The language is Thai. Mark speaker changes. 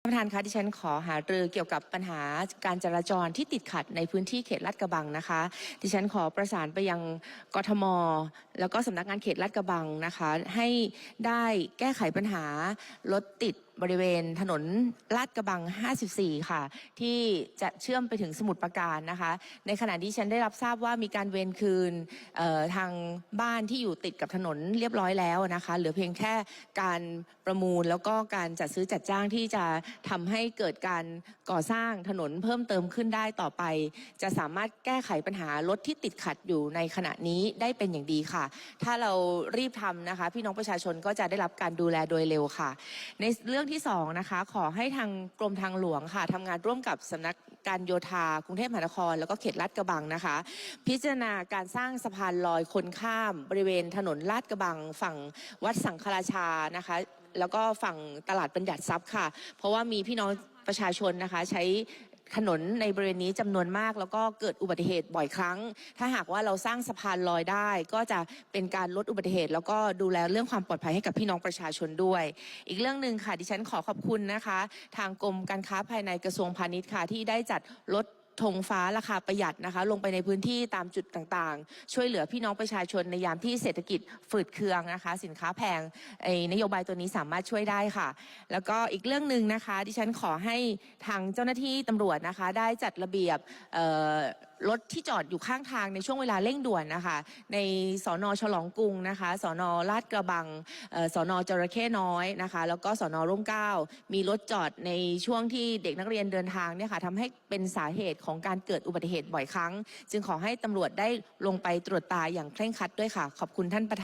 Speaker 1: ท่านประธานคะที่ฉันขอหารือเกี่ยวกับปัญหาการจราจรที่ติดขัดในพื้นที่เขตลาดกระบังนะคะดิฉันขอประสานไปยังกทม แล้วก็สำนักงานเขตลาดกระบังนะคะ ให้ได้แก้ไขปัญหารถติด บริเวณถนนลาดกระบัง 54 ค่ะ ที่จะเชื่อมไปถึงสมุทรปราการนะคะ ในขณะที่ฉันได้รับทราบว่ามีการเวรคืนทางบ้านที่อยู่ติดกับถนนเรียบร้อยแล้วนะคะเหลือเพียงแค่การประมูลแล้วก็การจัดซื้อจัดจ้างที่จะทำให้เกิดการก่อสร้างถนนเพิ่มเติมขึ้นได้ต่อไป จะสามารถแก้ไขปัญหารถที่ติดขัดอยู่ในขณะนี้ได้เป็นอย่างดีค่ะ ถ้าเรารีบทำนะคะ พี่น้องประชาชนก็จะได้รับการดูแลโดยเร็วค่ะ ในเรื่องที่สองนะคะ ขอให้ทางกรมทางหลวงค่ะทำงานร่วมกับสำนักการโยธากรุงเทพมหานคร แล้วก็เขตลาดกระบังนะคะ พิจารณาการสร้างสะพานลอยคนข้าม บริเวณถนนลาดกระบัง ฝั่งวัดสังฆราชานะคะ แล้วก็ฝั่งตลาดบัญญัติทรัพย์ค่ะ เพราะว่ามีพี่น้องประชาชนนะคะ ใช้ ถนนในบริเวณนี้จำนวนมาก แล้วก็เกิดอุบัติเหตุบ่อยครั้ง ถ้าหากว่าเราสร้างสะพานลอยได้ ก็จะเป็นการลดอุบัติเหตุ แล้วก็ดูแลเรื่องความปลอดภัยให้กับพี่น้องประชาชนด้วย อีกเรื่องหนึ่งค่ะดิฉันขอขอบคุณนะคะ ทางกรมการค้าภายในกระทรวงพาณิชย์ค่ะที่ได้จัดลด ธงฟ้าราคาประหยัดนะคะ ลงไปในพื้นที่ตามจุดต่างๆ ช่วยเหลือพี่น้องประชาชนในยามที่เศรษฐกิจฝืดเคืองนะคะ สินค้าแพงไอ้นโยบายตัวนี้สามารถช่วยได้ค่ะ แล้วก็อีกเรื่องหนึ่งนะคะ ดิฉันขอให้ทางเจ้าหน้าที่ตำรวจนะคะ ได้จัดระเบียบเอ่อ รถที่จอดอยู่ข้างทางในช่วงเวลาเร่งด่วนนะคะ ในสอนอฉลองกรุงนะคะสอนอลาดกระบังสอนอจระเข้น้อยนะคะ แล้วก็สอนอร่มเก้ามีรถจอดในช่วงที่เด็กนักเรียนเดินทางเนี่ยค่ะทำให้เป็นสาเหตุของการเกิดอุบัติเหตุบ่อยครั้ง จึงขอให้ตำรวจได้ลงไปตรวจตาอย่างเคร่งครัดด้วยค่ะ ขอบคุณท่านประธาน